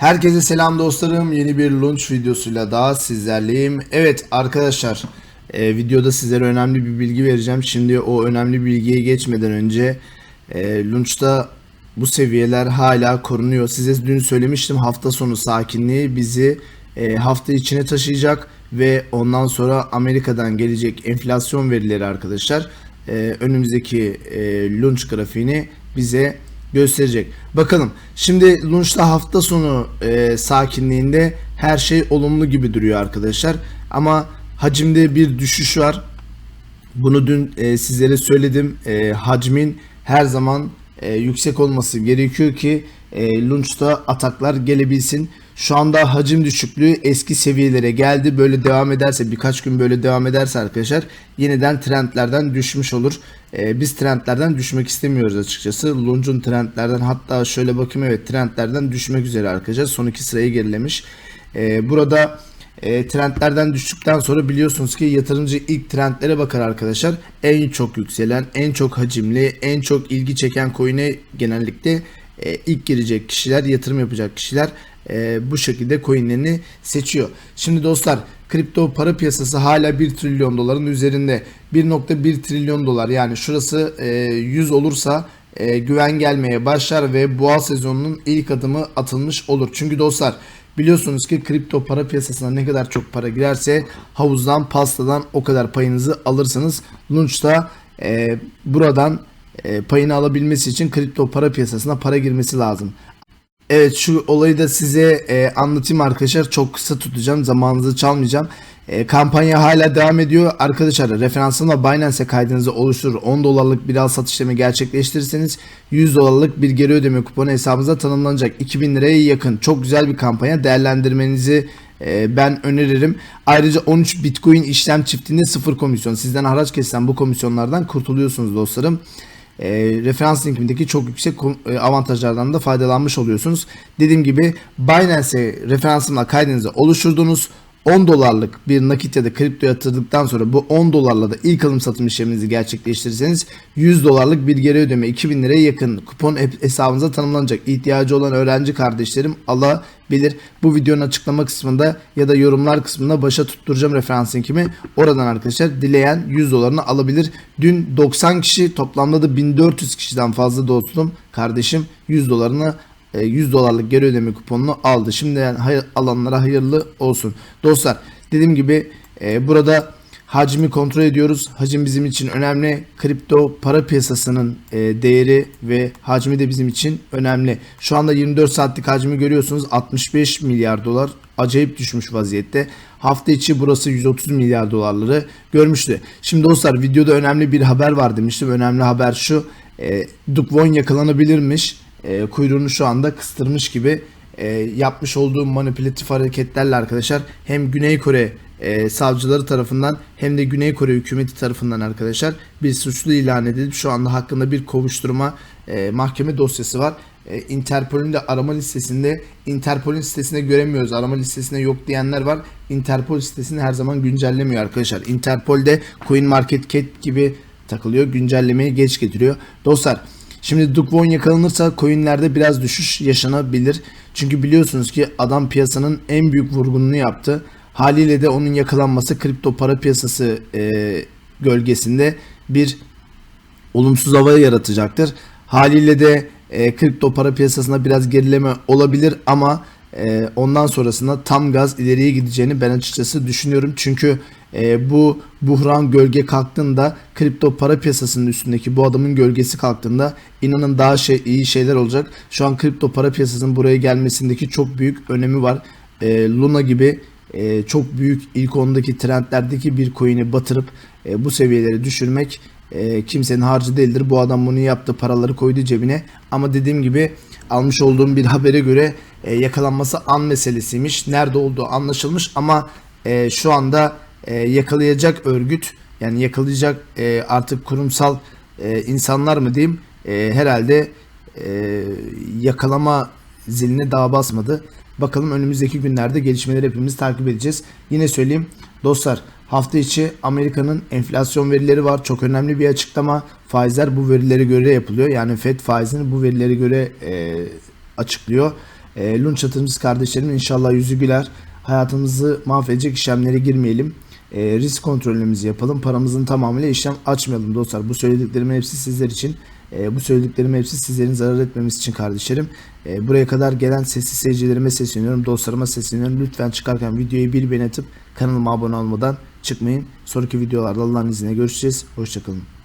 Herkese selam dostlarım. Yeni bir launch videosuyla daha sizlerleyim. Evet arkadaşlar e, videoda sizlere önemli bir bilgi vereceğim. Şimdi o önemli bilgiye geçmeden önce e, launch'ta bu seviyeler hala korunuyor. Size dün söylemiştim hafta sonu sakinliği bizi e, hafta içine taşıyacak ve ondan sonra Amerika'dan gelecek enflasyon verileri arkadaşlar e, önümüzdeki e, launch grafiğini bize gösterecek. Bakalım şimdi launch'ta hafta sonu e, sakinliğinde her şey olumlu gibi duruyor arkadaşlar. Ama hacimde bir düşüş var. Bunu dün e, sizlere söyledim. E, hacmin her zaman e, yüksek olması gerekiyor ki e, launch'ta ataklar gelebilsin. Şu anda hacim düşüklüğü eski seviyelere geldi. Böyle devam ederse birkaç gün böyle devam ederse arkadaşlar yeniden trendlerden düşmüş olur. E, biz trendlerden düşmek istemiyoruz açıkçası. Launch'un trendlerden hatta şöyle bakayım evet trendlerden düşmek üzere arkadaşlar. Son iki sırayı gerilemiş. E, burada e, trendlerden düştükten sonra biliyorsunuz ki yatırımcı ilk trendlere bakar arkadaşlar. En çok yükselen, en çok hacimli, en çok ilgi çeken coin'e genellikle e, ilk girecek kişiler, yatırım yapacak kişiler e, bu şekilde coinlerini seçiyor. Şimdi dostlar kripto para piyasası hala 1 trilyon doların üzerinde. 1.1 trilyon dolar yani şurası e, 100 olursa e, güven gelmeye başlar ve boğa sezonunun ilk adımı atılmış olur. Çünkü dostlar Biliyorsunuz ki kripto para piyasasına ne kadar çok para girerse havuzdan pastadan o kadar payınızı alırsınız. Launch'ta e, buradan e, payını alabilmesi için kripto para piyasasına para girmesi lazım. Evet şu olayı da size e, anlatayım arkadaşlar. Çok kısa tutacağım. Zamanınızı çalmayacağım. E, kampanya hala devam ediyor. Arkadaşlar referansımla Binance'e kaydınızı oluşturur. 10 dolarlık bir al satış işlemi gerçekleştirirseniz 100 dolarlık bir geri ödeme kuponu hesabınıza tanımlanacak. 2000 liraya yakın. Çok güzel bir kampanya. Değerlendirmenizi e, ben öneririm. Ayrıca 13 Bitcoin işlem çiftinde sıfır komisyon. Sizden haraç kesilen bu komisyonlardan kurtuluyorsunuz dostlarım e, referans linkimdeki çok yüksek e, avantajlardan da faydalanmış oluyorsunuz. Dediğim gibi Binance'e referansımla kaydınızı oluşturdunuz. 10 dolarlık bir nakit ya da kripto yatırdıktan sonra bu 10 dolarla da ilk alım satım işleminizi gerçekleştirirseniz 100 dolarlık bir geri ödeme 2000 liraya yakın kupon hesabınıza tanımlanacak. İhtiyacı olan öğrenci kardeşlerim alabilir. Bu videonun açıklama kısmında ya da yorumlar kısmında başa tutturacağım referans linkimi. Oradan arkadaşlar dileyen 100 dolarını alabilir. Dün 90 kişi toplamda da 1400 kişiden fazla dostum kardeşim 100 dolarını 100 e, dolarlık geri ödeme kuponunu aldı. Şimdi yani hayır, alanlara hayırlı olsun. Dostlar dediğim gibi e, burada hacmi kontrol ediyoruz. Hacim bizim için önemli. Kripto para piyasasının e, değeri ve hacmi de bizim için önemli. Şu anda 24 saatlik hacmi görüyorsunuz 65 milyar dolar acayip düşmüş vaziyette. Hafta içi burası 130 milyar dolarları görmüştü. Şimdi dostlar videoda önemli bir haber var demiştim. Önemli haber şu. E, Dukvon yakalanabilirmiş e, kuyruğunu şu anda kıstırmış gibi e, yapmış olduğu manipülatif hareketlerle arkadaşlar hem Güney Kore e, savcıları tarafından hem de Güney Kore hükümeti tarafından arkadaşlar bir suçlu ilan edilip şu anda hakkında bir kovuşturma e, mahkeme dosyası var. E, Interpol'ün de arama listesinde Interpol'ün sitesinde göremiyoruz. Arama listesinde yok diyenler var. Interpol sitesini her zaman güncellemiyor arkadaşlar. Interpol'de Coin Market Cap gibi takılıyor. Güncellemeyi geç getiriyor. Dostlar Şimdi Dukvon yakalanırsa coinlerde biraz düşüş yaşanabilir. Çünkü biliyorsunuz ki adam piyasanın en büyük vurgununu yaptı. Haliyle de onun yakalanması kripto para piyasası e, gölgesinde bir olumsuz hava yaratacaktır. Haliyle de e, kripto para piyasasında biraz gerileme olabilir ama e, ondan sonrasında tam gaz ileriye gideceğini ben açıkçası düşünüyorum. Çünkü e, bu buhran gölge kalktığında kripto para piyasasının üstündeki bu adamın gölgesi kalktığında inanın daha şey iyi şeyler olacak. Şu an kripto para piyasasının buraya gelmesindeki çok büyük önemi var. E, Luna gibi e, çok büyük ilk ondaki trendlerdeki bir coin'i batırıp e, bu seviyeleri düşürmek e, kimsenin harcı değildir. Bu adam bunu yaptı paraları koydu cebine ama dediğim gibi almış olduğum bir habere göre e, yakalanması an meselesiymiş. Nerede olduğu anlaşılmış ama e, şu anda e, yakalayacak örgüt yani yakalayacak e, artık kurumsal e, insanlar mı diyeyim e, herhalde e, yakalama ziline daha basmadı. Bakalım önümüzdeki günlerde gelişmeleri hepimiz takip edeceğiz. Yine söyleyeyim dostlar hafta içi Amerika'nın enflasyon verileri var. Çok önemli bir açıklama. Faizler bu verilere göre yapılıyor. Yani FED faizini bu verilere göre e, açıklıyor. E, lunch yatırımcısı kardeşlerim inşallah yüzü güler. Hayatımızı mahvedecek işlemlere girmeyelim. E, risk kontrolümüzü yapalım. Paramızın tamamıyla işlem açmayalım dostlar. Bu söylediklerimin hepsi sizler için. E, bu söylediklerimin hepsi sizlerin zarar etmemesi için kardeşlerim. E, buraya kadar gelen sessiz seyircilerime sesleniyorum. Dostlarıma sesleniyorum. Lütfen çıkarken videoyu bir beğeni atıp kanalıma abone olmadan çıkmayın. Sonraki videolarda Allah'ın izniyle görüşeceğiz. Hoşçakalın.